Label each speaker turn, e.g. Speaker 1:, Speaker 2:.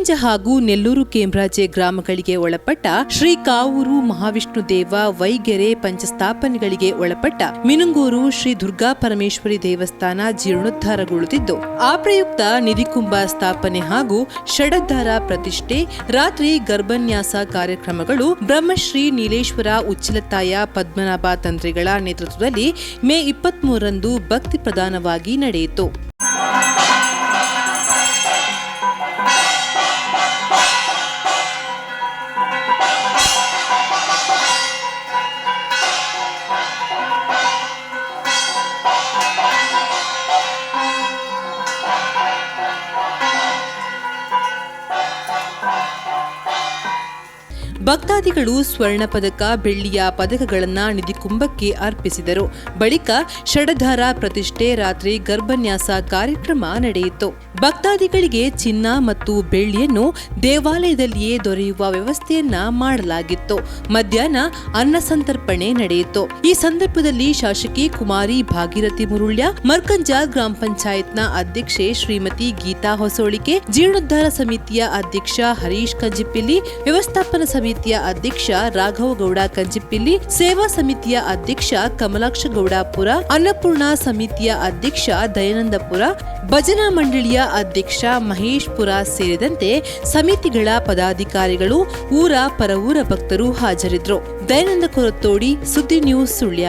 Speaker 1: ಮರ್ಕಂಜ ಹಾಗೂ ನೆಲ್ಲೂರು ಕೇಂಬ್ರಾಜೆ ಗ್ರಾಮಗಳಿಗೆ ಒಳಪಟ್ಟ ಶ್ರೀ ಕಾವೂರು ಮಹಾವಿಷ್ಣು ದೇವ ವೈಗೆರೆ ಪಂಚಸ್ಥಾಪನೆಗಳಿಗೆ ಒಳಪಟ್ಟ ಮಿನುಂಗೂರು ಶ್ರೀ ದುರ್ಗಾ ಪರಮೇಶ್ವರಿ ದೇವಸ್ಥಾನ ಜೀರ್ಣೋದ್ಧಾರಗೊಳ್ಳುತ್ತಿದ್ದು, ಆ ಪ್ರಯುಕ್ತ ನಿಧಿಕುಂಭ ಸ್ಥಾಪನೆ ಹಾಗೂ ಷಡದ್ಧಾರ ಪ್ರತಿಷ್ಠೆ, ರಾತ್ರಿ ಗರ್ಭನ್ಯಾಸ ಕಾರ್ಯಕ್ರಮಗಳು, ಬ್ರಹ್ಮಶ್ರೀ ನೀಲೇಶ್ವರ ಉಚ್ಚಿಲತಾಯ ಪದ್ಮನಾಭ ತಂತ್ರಿಗಳ ನೇತೃತ್ವದಲ್ಲಿ ಮೇ ಇಪ್ಪತ್ಮೂರರಂದು ಭಕ್ತಿ ಪ್ರಧಾನವಾಗಿ ನಡೆಯಿತು. ಭಕ್ತಾದಿಗಳು ಸ್ವರ್ಣ ಪದಕ, ಬೆಳ್ಳಿಯ ಪದಕಗಳನ್ನ ನಿಧಿಕುಂಭಕ್ಕೆ ಅರ್ಪಿಸಿದರು. ಬಳಿಕ ಷಡಧಾರ ಪ್ರತಿಷ್ಠೆ, ರಾತ್ರಿ ಗರ್ಭನ್ಯಾಸ ಕಾರ್ಯಕ್ರಮ ನಡೆಯಿತು. ಭಕ್ತಾದಿಗಳಿಗೆ ಚಿನ್ನ ಮತ್ತು ಬೆಳ್ಳಿಯನ್ನು ದೇವಾಲಯದಲ್ಲಿಯೇ ದೊರೆಯುವ ವ್ಯವಸ್ಥೆಯನ್ನ ಮಾಡಲಾಗಿತ್ತು. ಮಧ್ಯಾಹ್ನ ಅನ್ನ ಸಂತರ್ಪಣೆ ನಡೆಯಿತು. ಈ ಸಂದರ್ಭದಲ್ಲಿ ಶಾಸಕಿ ಕುಮಾರಿ ಭಾಗೀರಥಿ ಮುರುಳ್ಯ, ಮರ್ಕಂಜ ಗ್ರಾಮ ಪಂಚಾಯತ್ನ ಅಧ್ಯಕ್ಷೆ ಶ್ರೀಮತಿ ಗೀತಾ ಹೊಸೋಳಿಕೆ, ಜೀರ್ಣೋದ್ಧಾರ ಸಮಿತಿಯ ಅಧ್ಯಕ್ಷ ಹರೀಶ್ ಕಂಜಿಪಿಲ್ಲಿ, ವ್ಯವಸ್ಥಾಪನಾ ಸಮಿತಿಯ ಅಧ್ಯಕ್ಷ ರಾಘವಗೌಡ ಕಂಜಿಪಿಲ್ಲಿ, ಸೇವಾ ಸಮಿತಿಯ ಅಧ್ಯಕ್ಷ ಕಮಲಾಕ್ಷ ಗೌಡಾಪುರ ಅನ್ನಪೂರ್ಣ ಸಮಿತಿಯ ಅಧ್ಯಕ್ಷ ದಯಾನಂದಪುರ, ಭಜನಾ ಮಂಡಳಿಯ ಅಧ್ಯಕ್ಷ ಮಹೇಶ್ ಪುರ ಸೇರಿದಂತೆ ಸಮಿತಿಗಳ ಪದಾಧಿಕಾರಿಗಳು ಊರ ಪರವೂರ ಭಕ್ತರು ಹಾಜರಿದ್ದರು. ದಯಾನಂದ ಕೊರತೋಡಿ ಸುದ್ದಿ ನ್ಯೂಸ್ ಸುಳ್ಯ.